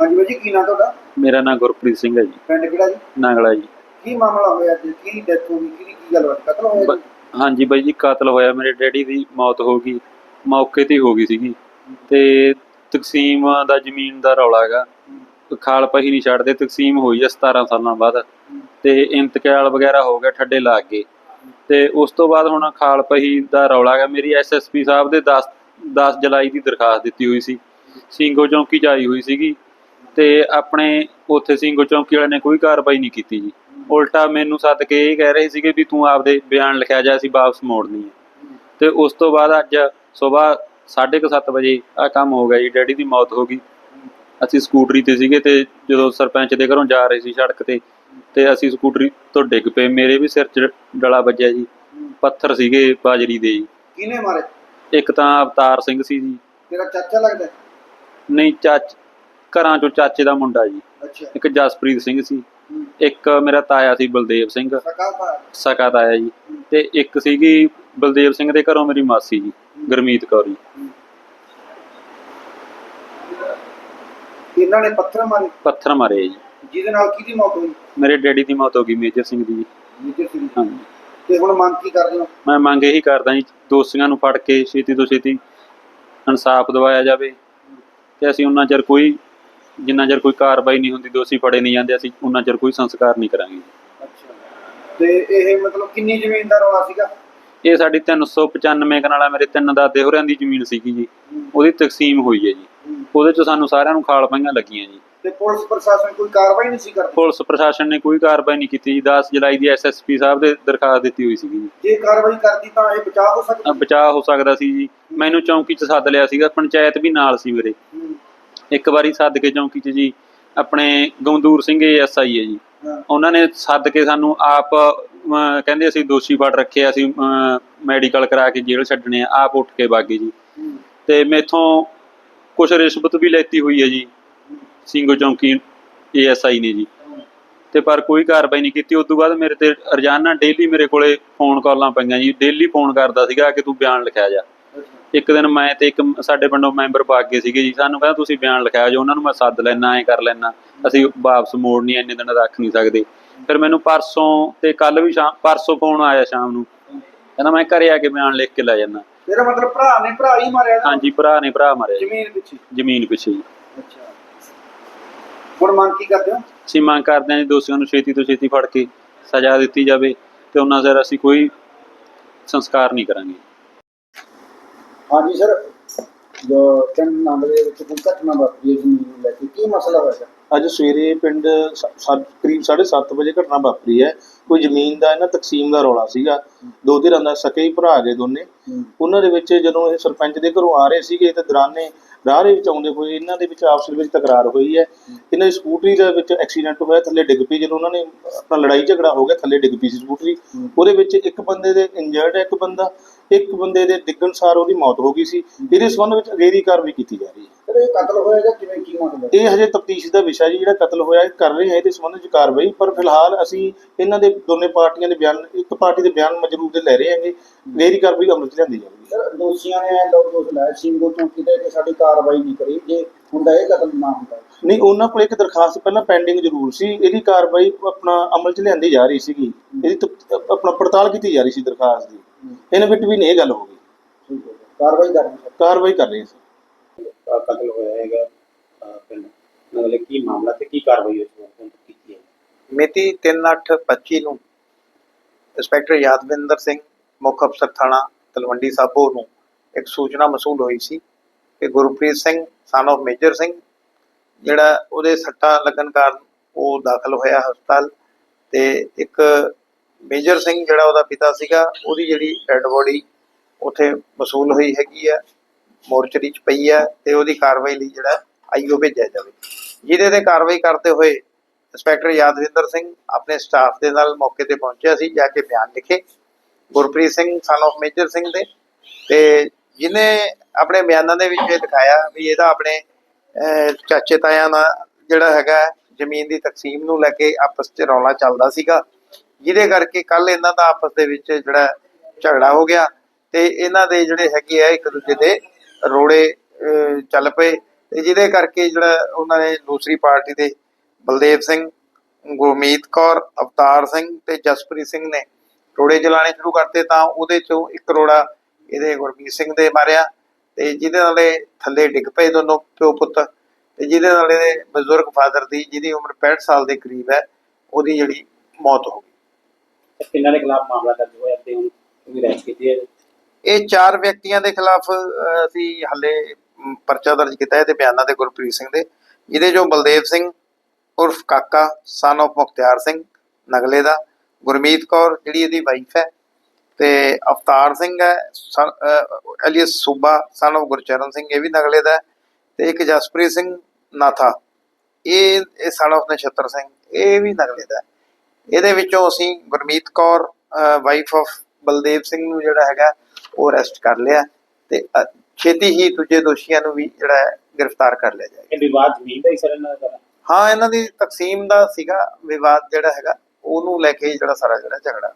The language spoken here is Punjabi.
ਹਾਂਜੀ ਬਾਈ ਜੀ ਕੀ ਨਾਂ ਤੁਹਾਡਾ? ਮੇਰਾ ਨਾਮ ਗੁਰਪ੍ਰੀਤ ਸਿੰਘ ਹੈ ਜੀ। ਪਿੰਡ ਕਿਹੜਾ ਜੀ? ਨਾਂਗਲਾ ਜੀ। ਕੀ ਮਾਮਲਾ ਹੋਇਆ ਜੀ? ਕੀ ਡੈਥ ਹੋ ਗਈ? ਕੀ ਕੀ ਗੱਲ ਹੋਈ ਕਤਲ ਹੋਇਆ ਬ- ਜੀ? ਹਾਂਜੀ ਬਾਈ ਜੀ ਕਤਲ ਹੋਇਆ। ਮੇਰੇ ਡੈਡੀ ਦੀ ਮੌਤ ਹੋ ਗਈ। ਮੌਕੇ ਤੇ ਹੀ ਹੋ ਗਈ ਸੀਗੀ। ਤੇ ਤਕਸੀਮ ਦਾ ਜ਼ਮੀਨ ਦਾ ਰੌਲਾ ਹੈਗਾ। ਖਾਲ ਪਹੀ ਨਹੀਂ ਛੱਡਦੇ। ਤਕਸੀਮ ਹੋਈ ਹੈ 17 ਸਾਲਾਂ ਬਾਅਦ। ਤੇ ਇੰਤਕਾਲ ਵਗੈਰਾ ਹੋ ਗਿਆ ਠੱਡੇ ਲੱਗ ਗਏ ਤੇ ਉਸ ਤੋਂ ਬਾਅਦ ਹੁਣ ਖਾਲ ਪਹੀ ਦਾ ਰੌਲਾ ਹੈਗਾ। ਮੇਰੀ ਐਸਐਸਪੀ ਸਾਹਿਬ ਦੇ 10 10 ਜੁਲਾਈ ਦੀ ਦਰਖਾਸਤ ਦਿੱਤੀ ਹੋਈ ਸੀ। ਸਿੰਘੋ ਚੌਂਕੀ 'ਚ ਆਈ ਹੋਈ ਸੀਗੀ। ਤੇ ਆਪਣੇ ਉੱਥੇ ਸਿੰਘੋ ਚੌਂਕੀ ਵਾਲਿਆਂ ਨੇ ਕੋਈ ਕਾਰਵਾਈ ਨਹੀਂ ਕੀਤੀ ਜੀ। ਉਲਟਾ ਮੈਨੂੰ ਸੱਦ ਕੇ ਇਹ ਕਹਿ ਰਹੇ ਸੀਗੇ ਵੀ ਤੂੰ ਆਪਦੇ ਬਿਆਨ ਲਿਖਿਆ ਜਾ ਅਸੀਂ ਵਾਪਸ ਮੋੜਨੀ ਹੈ। ਤੇ ਉਸ ਤੋਂ ਬਾਅਦ ਅੱਜ ਸਵੇਰ 7:30 ਵਜੇ ਆ ਕੰਮ ਹੋ ਗਿਆ ਜੀ ਡੈਡੀ ਦੀ ਮੌਤ ਹੋ ਗਈ। ਅਸੀਂ ਸਕੂਟਰੀ ਤੇ ਸੀਗੇ ਤੇ ਜਦੋਂ ਸਰਪੰਚ ਦੇ ਘਰੋਂ ਜਾ ਰਹੇ ਸੀ ਸੜਕ ਤੇ ਤੇ ਅਸੀਂ ਸਕੂਟਰੀ ਤੋਂ ਡਿੱਗ ਪਏ। ਮੇਰੇ ਵੀ ਸਿਰ 'ਚ ਡਲਾ ਵੱਜਿਆ ਜੀ ਪੱਥਰ ਸੀਗੇ ਬਾਜਰੀ ਦੇ ਜੀ। ਕਿਹਨੇ ਮਾਰੇ? ਇੱਕ ਤਾਂ ਅਵਤਾਰ ਸਿੰਘ ਸੀ ਜੀ। ਤੇਰਾ ਚਾਚਾ ਲੱਗਦਾ? ਨਹੀਂ ਚਾਚ ਘਰਾਂ ਚੋਂ ਚਾਚੇ ਦਾ ਮੁੰਡਾ ਜੀ। ਅੱਛਾ। ਇੱਕ ਜਸਪ੍ਰੀਤ ਸਿੰਘ ਸੀ। ਹੂੰ। ਇੱਕ ਮੇਰਾ ਤਾਇਆ ਸੀ ਬਲਦੇਵ ਸਿੰਘ। ਸਕਾ ਤਾਇਆ। ਜੀ। ਤੇ ਇੱਕ ਸੀਗੀ ਬਲਦੇਵ ਸਿੰਘ ਦੇ ਘਰੋਂ ਮੇਰੀ ਮਾਸੀ ਜੀ ਗੁਰਮੀਤ ਕੌਰ ਜੀ। ਇਹਨਾਂ ਨੇ ਪੱਥਰ ਮਾਰੇ? ਪੱਥਰ ਮਾਰੇ ਜੀ। ਜਿਹਦੇ ਨਾਲ ਕਿਹਦੀ ਮੌਤ ਹੋਈ? ਮੇਰੇ ਡੈਡੀ ਦੀ ਮੌਤ ਹੋ ਗਈ ਮੇਜਰ ਸਿੰਘ ਦੀ। ਜੀ ਮੇਜਰ ਸਿੰਘ ਹਾਂਜੀ। ਤੇ ਹੁਣ ਮੰਗ ਕੀ ਕਰਦੇ ਹੋ? ਮੈਂ ਮੰਗ ਇਹੀ ਕਰਦਾ ਜੀ ਦੋਸ਼ੀਆਂ ਨੂੰ ਫੜ ਕੇ ਛੇਤੀ ਤੋਂ ਛੇਤੀ ਇਨਸਾਫ ਦਿਵਾਇਆ ਜਾਵੇ। ਤੇ ਅਸੀਂ ਉਹਨਾਂ ਚਿਰ ਕੋਈ ਜਿੰਨਾ ਚਿਰ ਕੋਈ ਕਾਰਵਾਈ ਨਹੀਂ ਹੁੰਦੀ ਦੋਸ਼ੀ ਫੜੇ ਨਹੀਂ ਜਾਂਦੇ ਅਸੀਂ ਉਹਨਾਂ ਚਿਰ ਕੋਈ ਸੰਸਕਾਰ ਨਹੀਂ ਕਰਾਂਗੇ। ਅੱਛਾ। ਤੇ ਇਹ ਮਤਲਬ ਕਿੰਨੀ ਜ਼ਮੀਨ ਦਾ ਰੌਲਾ ਸੀਗਾ? ਇਹ ਸਾਡੀ 395 ਕਨਾਲਾ ਮੇਰੇ ਤਿੰਨ ਦਾਦੇ ਹੋਰਾਂ ਦੀ ਜ਼ਮੀਨ ਸੀਗੀ ਜੀ। ਉਹਦੀ ਤਕਸੀਮ ਹੋਈ ਹੈ ਜੀ। ਉਹਦੇ ਚ ਸਾਨੂੰ ਸਾਰਿਆਂ ਨੂੰ ਖਾਲ ਪਈਆਂ ਲੱਗੀਆਂ ਜੀ। ਤੇ ਪੁਲਿਸ ਪ੍ਰਸ਼ਾਸਨ ਕੋਈ ਕਾਰਵਾਈ ਨਹੀਂ ਸੀ ਕਰਦੀ? ਪੁਲਿਸ ਪ੍ਰਸ਼ਾਸਨ ਨੇ ਕੋਈ ਕਾਰਵਾਈ ਨਹੀਂ ਕੀਤੀ ਜੀ। 10 ਜੁਲਾਈ ਦੀ ਐਸਐਸਪੀ ਸਾਹਿਬ ਦੇ ਦਰਖਾਸਤ ਦਿੱਤੀ ਹੋਈ ਸੀਗੀ ਜੀ। ਜੇ ਕਾਰਵਾਈ ਕਰਦੀ ਤਾਂ ਇਹ ਬਚਾਅ ਹੋ ਸਕਦਾ? ਬਚਾਅ ਹੋ ਸਕਦਾ ਸੀ ਜੀ। ਮੈਨੂੰ ਚੌਂਕੀ 'ਚ ਸੱਦ ਲਿਆ ਸੀਗਾ। ਪੰਚਾਇਤ ਵੀ ਨਾਲ ਸੀ ਮੇਰੇ। ਇੱਕ ਵਾਰੀ ਸੱਦ ਕੇ ਚੌਂਕੀ 'ਚ ਜੀ ਆਪਣੇ ਗਮਦੂਰ ਸਿੰਘ ਐਸਆਈ ਹੈ ਜੀ। ਉਹਨਾਂ ਨੇ ਸੱਦ ਕੇ ਸਾਨੂੰ ਆਪ ਕਹਿੰਦੇ ਅਸੀਂ ਦੋਸ਼ੀ ਫੜ ਰੱਖੇ ਅਸੀਂ ਮੈਡੀਕਲ ਕਰਾ ਕੇ ਜੇਲ੍ਹ ਛੱਡਣੇ ਆ ਆਪ ਉੱਠ ਕੇ ਬਾਗੇ ਜੀ। ਤੇ ਮੇਥੋਂ ਕੁਝ ਰਿਸ਼ਵਤ ਵੀ ਲੈਤੀ ਹੋਈ ਹੈ ਜੀ ਸਿੰਘੋ ਚੌਂਕੀ ਏਐਸਆਈ ਨੇ ਜੀ। ਤੇ ਪਰ ਕੋਈ ਕਾਰਵਾਈ ਨਹੀਂ ਕੀਤੀ। ਉਸ ਤੋਂ ਬਾਅਦ ਮੇਰੇ ਤੇ ਰੋਜ਼ਾਨਾ ਡੇਲੀ ਮੇਰੇ ਕੋਲੇ ਫੋਨ ਕਾਲਾਂ ਪਈਆਂ ਜੀ। ਡੇਲੀ ਫੋਨ ਕਰਦਾ ਸੀਗਾ ਕਿ ਤੂੰ ਬਿਆਨ ਲਿਖਿਆ ਜਾ। ਇੱਕ ਦਿਨ ਮੈਂ ਤੇ ਇੱਕ ਸਾਡੇ ਪਿੰਡੋਂ ਮੈਂਬਰ ਗਏ ਸੀਗੇ ਜੀ। ਸਾਨੂੰ ਕਹਿੰਦਾ ਤੁਸੀਂ ਬਿਆਨ ਲਿਖਾਇਆ ਜੋ ਉਹਨਾਂ ਨੂੰ ਮੈਂ ਸੱਦ ਲੈਣਾ ਐ ਕਰ ਲੈਣਾ ਅਸੀਂ ਵਾਪਸ ਮੋੜਨੀ ਇੰਨੇ ਦਿਨ ਰੱਖ ਨਹੀਂ ਸਕਦੇ। ਫਿਰ ਮੈਨੂੰ ਪਰਸੋਂ ਤੇ ਕੱਲ ਵੀ ਸ਼ਾਮ ਪਰਸੋਂ ਫੋਨ ਆਇਆ ਸ਼ਾਮ ਨੂੰ। ਕਹਿੰਦਾ ਮੈਂ ਘਰੇ ਆ ਕੇ ਬਿਆਨ ਲਿਖ ਕੇ ਲੈ ਜਾਣਾ ਤੇਰਾ ਮਤਲਬ ਭਰਾ ਨੇ ਭਰਾ ਹੀ ਮਾਰਿਆ? ਹਾਂਜੀ ਭਰਾ ਨੇ ਭਰਾ ਮਾਰਿਆ। ਜ਼ਮੀਨ ਪਿੱਛੇ? ਜ਼ਮੀਨ ਪਿੱਛੇ ਜੀ। ਅੱਛਾ। ਹੁਣ ਮੰਗ ਕੀ ਕਰਦੇ ਹੋ? ਅਸੀਂ ਮੰਗ ਕਰਦੇ ਹਾਂ ਜੀ ਦੋਸ਼ੀਆਂ ਨੂੰ ਛੇਤੀ ਤੋਂ ਛੇਤੀ ਫੜ ਕੇ ਸਜ਼ਾ ਦਿੱਤੀ ਜਾਵੇ ਤੇ ਉਹਨਾਂ ਸਿਰ ਅਸੀਂ ਕੋਈ ਸੰਸਕਾਰ ਨਹੀਂ ਕਰਾਂਗੇ। ਹਾਂਜੀ ਸਰ ਜੋ ਪਿੰਡ ਨੰਦ ਦੇ ਵਿੱਚ ਕੋਈ ਘਟਨਾ ਵਾਪਰੀ ਹੈ ਜ਼ਮੀਨ ਨੂੰ ਲੈ ਕੇ ਕੀ ਮਸਲਾ ਹੋਇਆ? ਅੱਜ ਸਵੇਰੇ ਪਿੰਡ ਸ- ਸੱਤ- ਕਰੀਬ 7:30 ਵਜੇ ਘਟਨਾ ਵਾਪਰੀ ਹੈ। ਕੋਈ ਜ਼ਮੀਨ ਦਾ ਇਹਨਾਂ ਤਕਸੀਮ ਦਾ ਰੌਲਾ ਸੀਗਾ। ਦੋ ਧਿਰਾਂ ਦਾ ਸਕੇ ਹੀ ਭਰਾ ਗਏ ਦੋਨੇ। ਉਹਨਾਂ ਦੇ ਵਿੱਚ ਜਦੋਂ ਇਹ ਸਰਪੰਚ ਦੇ ਘਰੋਂ ਆ ਰਹੇ ਸੀਗੇ ਤੇ ਦੌਰਾਨੇ ਰਾਹ ਦੇ ਵਿੱਚ ਆਉਂਦੇ ਹੋਏ ਇਹਨਾਂ ਦੇ ਵਿੱਚ ਆਪਸ ਵਿੱਚ ਤਕਰਾਰ ਹੋਈ ਹੈ। ਇਹਨਾਂ ਦੀ ਸਕੂਟਰੀ ਦੇ ਵਿੱਚ ਐਕਸੀਡੈਂਟ ਹੋਇਆ ਥੱਲੇ ਡਿੱਗ ਪਈ ਜਦੋਂ ਉਹਨਾਂ ਨੇ ਆਪਣਾ ਲੜਾਈ ਝਗੜਾ ਹੋ ਗਿਆ ਥੱਲੇ ਡਿੱਗ ਪਈ ਸੀ ਸਕੂਟਰੀ। ਉਹਦੇ ਵਿੱਚ ਇੱਕ ਬੰਦੇ ਦੇ ਇੰਜਰਡ ਹੈ ਇੱਕ ਬੰਦਾ ਇੱਕ ਬੰਦੇ ਦੇ ਡਿੱਗਣ ਸਾਰ ਉਹਦੀ ਮੌਤ ਹੋ ਗਈ ਸੀ। ਇਹਦੇ ਸੰਬੰਧ ਵਿੱਚ ਅਗੇਰੀ ਕਾਰਵਾਈ ਕੀਤੀ ਜਾ ਰਹੀ ਹੈ। ਸਰ ਇਹ ਕਤਲ ਹੋਇਆ ਜਾਂ ਕਿਵੇਂ ਕੀ ਮਤਲਬ ਇਹ ਹਜੇ ਤਫਤੀਸ਼ ਦਾ ਵਿਸ਼ਾ ਜੀ ਜਿਹੜਾ ਕਤਲ ਹੋਇਆ ਇਹ ਕਰ ਰਹੇ ਹਾਂ ਇਹਦੇ ਸੰਬੰਧ ਵਿੱਚ ਕਾਰਵਾਈ। ਪਰ ਫਿਲਹਾਲ ਅਸੀਂ ਇਹਨਾਂ ਦੇ ਦੋਨੇ ਪਾਰਟੀਆਂ ਦੇ ਬਿਆਨ ਇੱਕ ਪਾਰਟੀ ਦੇ ਬਿਆਨ ਮਜਰੂਰ ਦੇ ਲੈ ਰਹੇ ਹਾਂਗੇ। ਮੇਰੀ ਕਾਰਵਾਈ ਅਮਲ ਚ ਲਿਆਂਦੀ ਜਾਵੇਗੀ। ਸਰ ਦੋਸ਼ੀਆਂ ਨੇ ਲੋਕ ਦੋਸ਼ ਲਾਇਆ ਸਿੰਘੋ ਤੇ ਕਿ ਸਾਡੀ ਕਾਰਵਾਈ ਨਹੀਂ ਕਰੀ। ਜੇ ਹੁੰਦਾ ਇਹ ਕਤਲ ਨਾ ਹੁੰਦਾ। ਨਹੀਂ ਉਹਨਾਂ ਕੋਲ ਇੱਕ ਦਰਖਾਸਤ ਪਹਿਲਾਂ ਪੈਂਡਿੰਗ ਜ਼ਰੂਰ ਸੀ। ਇਹਦੀ ਕਾਰਵਾਈ ਆਪਣਾ ਅਮਲ ਚ ਲਿਆਂਦੀ ਜਾ ਰਹੀ ਸੀਗੀ। ਇਹਦੀ ਆਪਣਾ ਪੜਤਾਲ ਕੀਤੀ ਜਾ ਰਹੀ ਸੀ ਦਰਖਾਸਤ ਦੀ। ਇਹਨਾਂ ਵਿੱਚ ਵੀ ਨਹੀਂ ਇਹ ਗੱਲ ਹੋ ਗਈ। ਠੀਕ ਹੈ ਜੀ। ਕਾਰਵਾਈ ਕਰਨੀ ਸਰ ਕਾਰਵਾਈ ਕਰ ਰਹੇ ਸੀ ਕਤਲ ਹੋਇਆ ਹੈਗਾ ਅਹ ਪਿੰਡ। ਮਤਲਬ ਕੀ ਮਾਮਲਾ ਤੇ ਕੀ ਕਾਰਵਾਈ ਉਸ ਨੂੰ ਕੀਤੀ ਹੈ। ਮਿਤੀ 3/8/25 ਨੂੰ ਇੰਸਪੈਕਟਰ ਯਾਦਵਿੰਦਰ ਸਿੰਘ ਮੁੱਖ ਅਫਸਰ ਥਾਣਾ ਤਲਵੰਡੀ ਸਾਬੋ ਨੂੰ ਇੱਕ ਸੂਚਨਾ ਮਸੂਲ ਹੋਈ ਸੀ। ਕਿ ਗੁਰਪ੍ਰੀਤ ਸਿੰਘ ਸਨ of ਮੇਜਰ ਸਿੰਘ, ਜਿਹੜਾ ਉਹਦੇ ਸੱਟਾਂ ਲੱਗਣ ਕਾਰਨ ਉਹ ਦਾਖਲ ਹੋਇਆ ਹਸਪਤਾਲ ਤੇ ਇੱਕ ਮੇਜਰ ਸਿੰਘ ਜਿਹੜਾ ਉਹਦਾ ਪਿਤਾ ਸੀਗਾ, ਉਹਦੀ ਜਿਹੜੀ ਡੈੱਡ ਬੋਡੀ ਉੱਥੇ ਵਸੂਲ ਹੋਈ ਹੈਗੀ ਆ, ਮੋਰਚਰੀ 'ਚ ਪਈ ਆ ਤੇ ਉਹਦੀ ਕਾਰਵਾਈ ਲਈ ਜਿਹੜਾ ਆਈਓ ਭੇਜਿਆ ਜਾਵੇ। ਜਿਹਦੇ ਤੇ ਕਾਰਵਾਈ ਕਰਦੇ ਹੋਏ ਇੰਸਪੈਕਟਰ ਯਾਦਵਿੰਦਰ ਸਿੰਘ ਆਪਣੇ ਸਟਾਫ ਦੇ ਨਾਲ ਮੌਕੇ ਤੇ ਪਹੁੰਚਿਆ ਸੀ, ਜਾ ਕੇ ਬਿਆਨ ਲਿਖੇ। ਗੁਰਪ੍ਰੀਤ ਸਿੰਘ ਸਨ of ਮੇਜਰ ਸਿੰਘ ਦੇ ਤੇ ਜਿਨੇ ਆਪਣੇ ਬਿਆਨਾਂ ਦੇ ਵਿੱਚ ਇਹ ਦਿਖਾਇਆ ਵੀ ਇਹਦਾ ਆਪਣੇ ਅਹ, ਚਾਚੇ ਤਾਇਆਂ ਨਾਲ ਜਿਹੜਾ ਹੈਗਾ ਜ਼ਮੀਨ ਦੀ ਤਕਸੀਮ ਨੂੰ ਲੈ ਕੇ ਆਪਸ 'ਚ ਰੌਲਾ ਚੱਲਦਾ ਸੀਗਾ। ਜਿਹਦੇ ਕਰਕੇ ਕੱਲ ਇਹਨਾਂ ਦਾ ਆਪਸ ਦੇ ਵਿੱਚ ਜਿਹੜਾ ਝਗੜਾ ਹੋ ਗਿਆ ਤੇ ਇਹਨਾਂ ਦੇ ਜਿਹੜੇ ਹੈਗੇ ਆ ਇੱਕ ਦੂਜੇ ਦੇ ਰੋੜੇ ਚੱਲ ਪਏ ਤੇ ਜਿਹਦੇ ਕਰਕੇ ਜਿਹੜਾ ਉਹਨਾਂ ਨੇ ਦੂਸਰੀ ਪਾਰਟੀ ਦੇ ਬਲਦੇਵ ਸਿੰਘ ਗੁਰਮੀਤ ਕੌਰ ਅਵਤਾਰ ਸਿੰਘ ਤੇ ਜਸਪ੍ਰੀਤ ਸਿੰਘ ਨੇ ਰੋੜੇ ਚਲਾਣੇ ਸ਼ੁਰੂ ਕਰਤੇ ਤਾਂ ਉਹਦੇ ਚੋਂ ਇੱਕ ਰੋੜਾ ਇਹਦੇ ਗੁਰਮੀਤ ਸਿੰਘ ਦੇ ਮਾਰਿਆ ਤੇ ਜਿਹਦੇ ਨਾਲ ਇਹ ਥੱਲੇ ਡਿੱਗ ਪਏ ਦੋਨੋਂ ਪਿਓ ਪੁੱਤ ਤੇ ਜਿਹਦੇ ਨਾਲ ਇਹਦੇ ਬਜ਼ੁਰਗ ਫਾਦਰ ਦੀ ਜਿਹਦੀ ਉਮਰ 65 ਸਾਲ ਦੇ ਕਰੀਬ ਹੈ ਉਹਦੀ ਜਿਹੜੀ ਮੌਤ ਹੋ ਗਈ। ਤੇ ਕਿੰਨਾਂ ਦੇ ਖਿਲਾਫ ਮਾਮਲਾ ਦਰਜ ਹੋਇਆ ਤੇ ਹੁਣ ਵੀ ਰੈਸਟ ਕੀਤੀ ਹੈ। ਇਹ ਚਾਰ ਵਿਅਕਤੀਆਂ ਦੇ ਖਿਲਾਫ ਅਸੀਂ ਹੱਲੇ ਪਰਚਾ ਦਰਜ ਕੀਤਾ ਹੈ ਤੇ ਬਿਆਨਾਂ ਦੇ ਗੁਰਪ੍ਰੀਤ ਸਿੰਘ ਦੇ ਜਿਹਦੇ ਜੋ ਬਲਦੇਵ ਸਿੰਘ ਉਰਫ ਕਾਕਾ ਸਨ of ਮੁਖਤਿਆਰ ਸਿੰਘ ਨਗਲੇ ਦਾ ਗੁਰਮੀਤ ਕੌਰ ਜਿਹੜੀ ਇਹਦੀ ਵਾਈਫ ਹੈ ਤੇ ਅਵਤਾਰ ਸਿੰਘ ਹੈ ਅਲੀਅਸ ਸੂਬਾ ਸਨ of ਗੁਰਚਰਨ ਸਿੰਘ ਇਹ ਵੀ ਨਗਲੇ ਦਾ ਤੇ ਇੱਕ ਜਸਪ੍ਰੀਤ ਸਿੰਘ ਨਾਥਾ ਇਹ ਇਹ ਸਨ of ਨਛੱਤਰ ਸਿੰਘ ਇਹ ਵੀ ਨਗਲੇ ਦਾ ਇਹਦੇ ਵਿੱਚੋਂ ਅਸੀਂ ਗੁਰਮੀਤ ਕੌਰ ਵਾਈਫ ਆਫ ਬਲਦੇਵ ਸਿੰਘ ਨੂੰ ਜਿਹੜਾ ਹੈਗਾ ਉਹ ਅਰੈਸਟ ਕਰ ਲਿਆ ਤੇ ਛੇਤੀ ਹੀ ਦੂਜੇ ਦੋਸ਼ੀਆਂ ਨੂੰ ਵੀ ਜਿਹੜਾ ਗ੍ਰਿਫਤਾਰ ਕਰ ਲਿਆ ਜਾਏਗਾ। ਇਹ ਵਿਵਾਦ ਜ਼ਮੀਨ ਦਾ ਹੀ ਸਰ ਇਹਨਾਂ ਦਾ ਹਾਂ ਇਹਨਾਂ ਦੀ ਤਕਸੀਮ ਦਾ ਸੀਗਾ ਵਿਵਾਦ ਜਿਹੜਾ ਹੈਗਾ ਉਹਨੂੰ ਲੈ ਕੇ ਜਿਹੜਾ ਸਾਰਾ ਜਿਹੜਾ ਝਗੜਾ